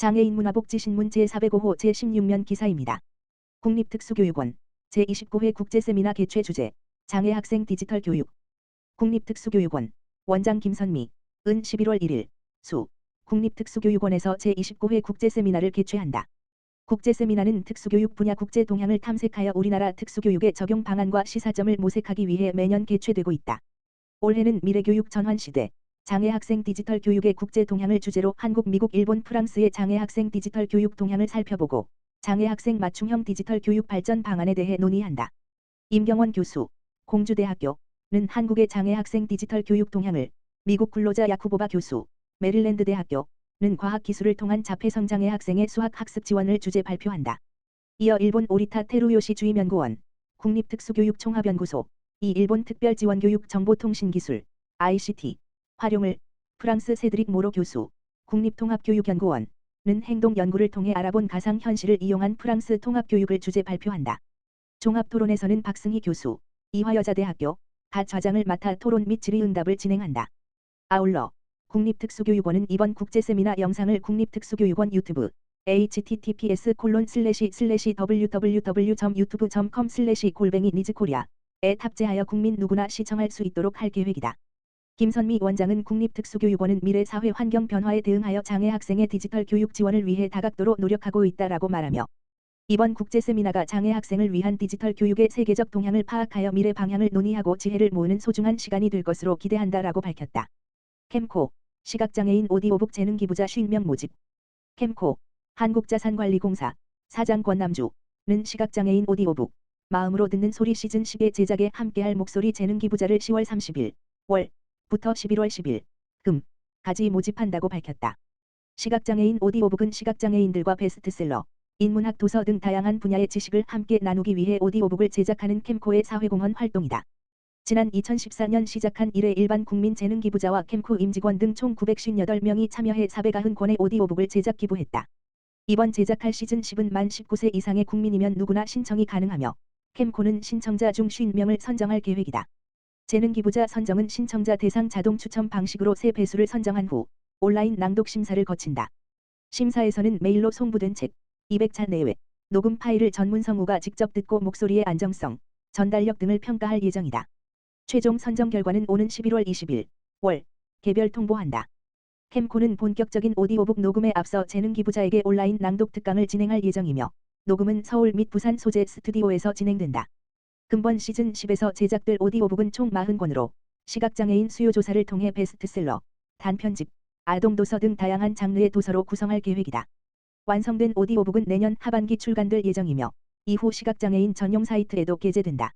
장애인 문화복지신문 제405호 제16면 기사입니다. 국립특수교육원 제29회 국제세미나 개최 주제 장애 학생 디지털 교육 국립특수교육원 원장 김선미 은 11월 1일 수 국립특수교육원에서 제29회 국제세미나를 개최한다. 국제세미나는 특수교육 분야 국제 동향을 탐색하여 우리나라 특수교육의 적용 방안과 시사점을 모색하기 위해 매년 개최되고 있다. 올해는 미래교육 전환시대 장애 학생 디지털 교육의 국제 동향을 주제로 한국, 미국, 일본, 프랑스의 장애 학생 디지털 교육 동향을 살펴보고 장애 학생 맞춤형 디지털 교육 발전 방안에 대해 논의한다. 임경원 교수, 공주대학교는 한국의 장애 학생 디지털 교육 동향을 미국 근로자 야쿠보바 교수, 메릴랜드 대학교는 과학 기술을 통한 자폐 성장애 학생의 수학 학습 지원을 주제 발표한다. 이어 일본 오리타 테루요시 주임연구원, 국립특수교육종합연구소, 이 일본 특별지원교육정보통신기술, ICT, 활용을 프랑스 세드릭 모로 교수, 국립통합교육연구원은 행동 연구를 통해 알아본 가상 현실을 이용한 프랑스 통합교육을 주제 발표한다. 종합토론에서는 박승희 교수, 이화여자대학교 가 좌장을 맡아 토론 및 질의응답을 진행한다. 아울러 국립특수교육원은 이번 국제세미나 영상을 국립특수교육원 유튜브 https 콜론 슬래시 슬래시 www.youtube.com 슬래시 골뱅이 니즈코리아에 탑재하여 국민 누구나 시청할 수 있도록 할 계획이다. 김선미 원장은 국립특수교육원은 미래 사회 환경 변화에 대응하여 장애 학생의 디지털 교육 지원을 위해 다각도로 노력하고 있다라고 말하며 이번 국제 세미나가 장애 학생을 위한 디지털 교육의 세계적 동향을 파악하여 미래 방향을 논의하고 지혜를 모으는 소중한 시간이 될 것으로 기대한다라고 밝혔다. 캠코 시각장애인 오디오북 재능 기부자 50명 모집. 캠코 한국자산관리공사. 사장 권남주는 시각장애인 오디오북. 마음으로 듣는 소리 시즌 10의 제작에 함께할 목소리 재능 기부자를 10월 30일 월 부터 11월 10일 금 까지 모집한다고 밝혔다. 시각장애인 오디오북은 시각장애인들과 베스트셀러, 인문학 도서 등 다양한 분야의 지식을 함께 나누기 위해 오디오북을 제작하는 캠코의 사회공헌 활동이다. 지난 2014년 시작한 이래 일반 국민 재능 기부자와 캠코 임직원 등 총 958명이 참여해 490권의 오디오북을 제작 기부했다. 이번 제작할 시즌 10은 만 19세 이상의 국민이면 누구나 신청이 가능하며 캠코는 신청자 중 50명을 선정할 계획이다. 재능 기부자 선정은 신청자 대상 자동 추첨 방식으로 세 배수를 선정한 후 온라인 낭독 심사를 거친다. 심사에서는 메일로 송부된 책 200자 내외 녹음 파일을 전문 성우가 직접 듣고 목소리의 안정성, 전달력 등을 평가할 예정이다. 최종 선정 결과는 오는 11월 20일 월 개별 통보한다. 캠코는 본격적인 오디오북 녹음에 앞서 재능 기부자에게 온라인 낭독 특강을 진행할 예정이며 녹음은 서울 및 부산 소재 스튜디오에서 진행된다. 금번 시즌 10에서 제작될 오디오북은 총 40권으로 시각장애인 수요 조사를 통해 베스트셀러, 단편집, 아동도서 등 다양한 장르의 도서로 구성할 계획이다. 완성된 오디오북은 내년 하반기 출간될 예정이며 이후 시각장애인 전용 사이트에도 게재된다.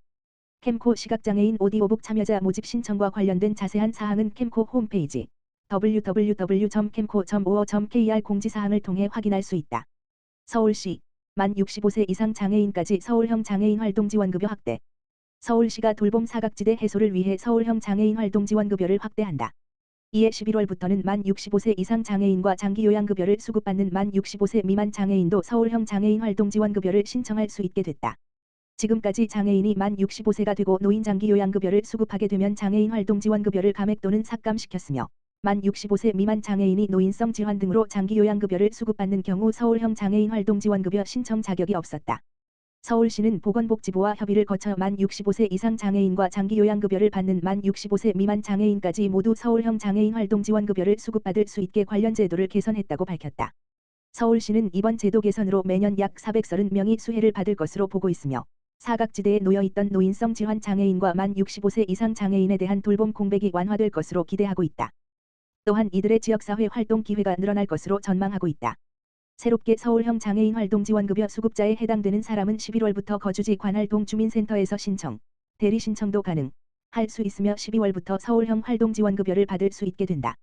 캠코 시각장애인 오디오북 참여자 모집 신청과 관련된 자세한 사항은 캠코 홈페이지 www.캠코.or.kr 공지사항을 통해 확인할 수 있다. 서울시 만 65세 이상 장애인까지 서울형 장애인 활동 지원급여 확대. 서울시가 돌봄 사각지대 해소를 위해 서울형 장애인 활동 지원급여를 확대한다. 이에 11월부터는 만 65세 이상 장애인과 장기요양급여를 수급받는 만 65세 미만 장애인도 서울형 장애인 활동 지원급여를 신청할 수 있게 됐다. 지금까지 장애인이 만 65세가 되고 노인 장기요양급여를 수급하게 되면 장애인 활동 지원급여를 감액 또는 삭감시켰으며 만 65세 미만 장애인이 노인성 질환 등으로 장기 요양급여를 수급받는 경우 서울형 장애인 활동지원급여 신청 자격이 없었다. 서울시는 보건복지부와 협의를 거쳐 만 65세 이상 장애인과 장기 요양급여를 받는 만 65세 미만 장애인까지 모두 서울형 장애인 활동지원급여를 수급받을 수 있게 관련 제도를 개선했다고 밝혔다. 서울시는 이번 제도 개선으로 매년 약 430명이 수혜를 받을 것으로 보고 있으며 사각지대에 놓여있던 노인성 질환 장애인과 만 65세 이상 장애인에 대한 돌봄 공백이 완화될 것으로 기대하고 있다. 또한 이들의 지역사회 활동 기회가 늘어날 것으로 전망하고 있다. 새롭게 서울형 장애인 활동 지원급여 수급자에 해당되는 사람은 11월부터 거주지 관할 동 주민센터에서 신청, 대리 신청도 가능, 할 수 있으며 12월부터 서울형 활동 지원급여를 받을 수 있게 된다.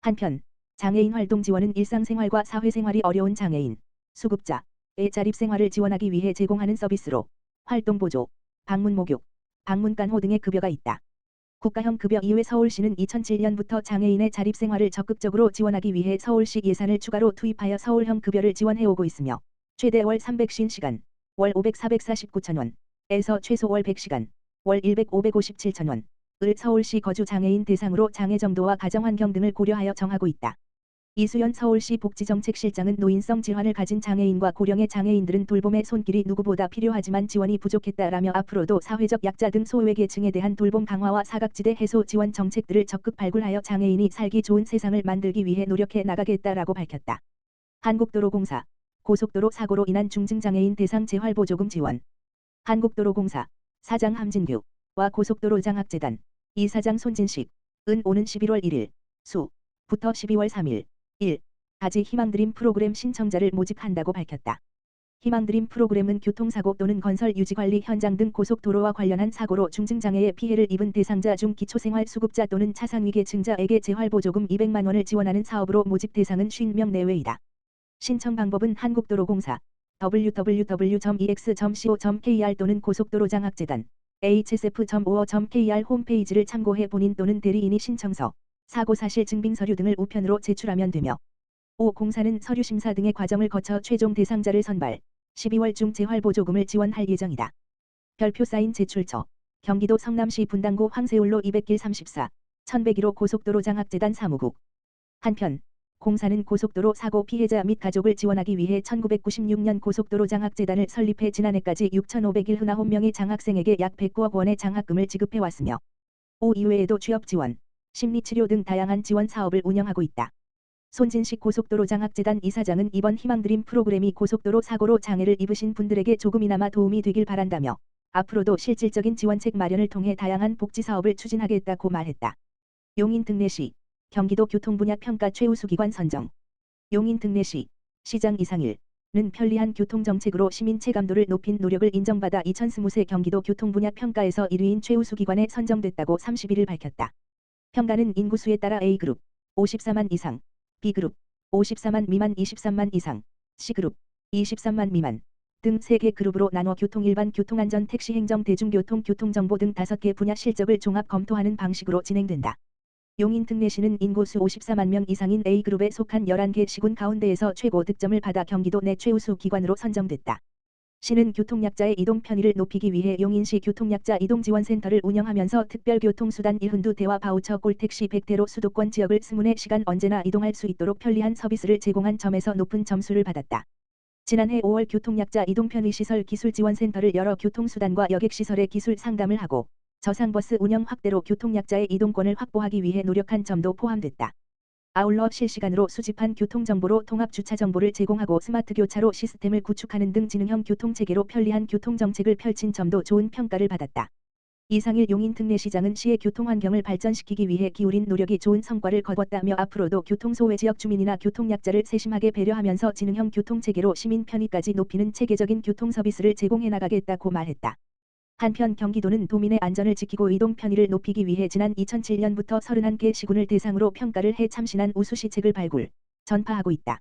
한편, 장애인 활동 지원은 일상생활과 사회생활이 어려운 장애인, 수급자의 자립생활을 지원하기 위해 제공하는 서비스로 활동 보조, 방문 목욕, 방문 간호 등의 급여가 있다. 국가형 급여 이외 서울시는 2007년부터 장애인의 자립생활을 적극적으로 지원하기 위해 서울시 예산을 추가로 투입하여 서울형 급여를 지원해오고 있으며 최대 월 350시간, 월 500, 449천원, 에서 최소 월 100시간, 월 100, 557천원, 을 서울시 거주 장애인 대상으로 장애 정도와 가정 환경 등을 고려하여 정하고 있다. 이수연 서울시 복지정책실장은 노인성 질환을 가진 장애인과 고령의 장애인들은 돌봄의 손길이 누구보다 필요하지만 지원이 부족했다라며 앞으로도 사회적 약자 등 소외계층에 대한 돌봄 강화와 사각지대 해소 지원 정책들을 적극 발굴하여 장애인이 살기 좋은 세상을 만들기 위해 노력해 나가겠다라고 밝혔다. 한국도로공사 고속도로 사고로 인한 중증장애인 대상 재활보조금 지원 한국도로공사 사장 함진규와 고속도로 장학재단 이사장 손진식 은 오는 11월 1일 수 부터 12월 3일 1. 까지 희망드림 프로그램 신청자를 모집한다고 밝혔다. 희망드림 프로그램은 교통사고 또는 건설 유지관리 현장 등 고속도로와 관련한 사고로 중증장애의 피해를 입은 대상자 중 기초생활 수급자 또는 차상위계층자에게 재활보조금 200만 원을 지원하는 사업으로 모집 대상은 50명 내외이다. 신청 방법은 한국도로공사 www.ex.co.kr 또는 고속도로장학재단 hsf.o.kr 홈페이지를 참고해 본인 또는 대리인이 신청서, 사고 사실 증빙 서류 등을 우편으로 제출하면 되며 5. 공사는 서류 심사 등의 과정을 거쳐 최종 대상자를 선발, 12월 중 재활보조금을 지원할 예정이다. 별표 사인 제출처 경기도 성남시 분당구 황새울로 200길 34, 1101호 고속도로 장학재단 사무국 한편 공사는 고속도로 사고 피해자 및 가족을 지원하기 위해 1996년 고속도로 장학재단을 설립해 지난해까지 6,501명의 장학생에게 약 109억 원의 장학금을 지급해 왔으며 5 이외에도 취업 지원, 심리치료 등 다양한 지원 사업을 운영하고 있다. 손진식 고속도로 장학재단 이사장은 이번 희망드림 프로그램이 고속도로 사고로 장애를 입으신 분들에게 조금이나마 도움이 되길 바란다며 앞으로도 실질적인 지원책 마련을 통해 다양한 복지 사업을 추진하겠다고 말했다. 용인 등례시 경기도 교통분야 평가 최우수기관 선정 용인 등례시 시장 이상일 는 편리한 교통정책으로 시민 체감도를 높인 노력을 인정받아 2020세 경기도 교통분야 평가에서 1위인 최우수기관에 선정됐다고 31일 밝혔다. 평가는 인구수에 따라 A그룹 54만 이상, B그룹 54만 미만 23만 이상, C그룹 23만 미만 등 3개 그룹으로 나눠 교통 일반 교통안전 택시 행정 대중교통 교통정보 등 5개 분야 실적을 종합 검토하는 방식으로 진행된다. 용인 특례시는 인구수 54만 명 이상인 A그룹에 속한 11개 시군 가운데에서 최고 득점을 받아 경기도 내 최우수 기관으로 선정됐다. 시는 교통약자의 이동 편의를 높이기 위해 용인시 교통약자 이동지원센터를 운영하면서 특별교통수단 1훈두 대와 바우처 꼴택시 100대로 수도권 지역을 24시간 언제나 이동할 수 있도록 편리한 서비스를 제공한 점에서 높은 점수를 받았다. 지난해 5월 교통약자 이동편의시설 기술지원센터를 열어 교통수단과 여객시설의 기술 상담을 하고 저상버스 운영 확대로 교통약자의 이동권을 확보하기 위해 노력한 점도 포함됐다. 아울러 실시간으로 수집한 교통정보로 통합주차 정보를 제공하고 스마트 교차로 시스템을 구축하는 등 지능형 교통체계로 편리한 교통정책을 펼친 점도 좋은 평가를 받았다. 이상일 용인 특례시장은 시의 교통환경을 발전시키기 위해 기울인 노력이 좋은 성과를 거뒀다며 앞으로도 교통소외 지역 주민이나 교통약자를 세심하게 배려하면서 지능형 교통체계로 시민 편의까지 높이는 체계적인 교통서비스를 제공해 나가겠다고 말했다. 한편 경기도는 도민의 안전을 지키고 이동 편의를 높이기 위해 지난 2007년부터 31개 시군을 대상으로 평가를 해 참신한 우수시책을 발굴, 전파하고 있다.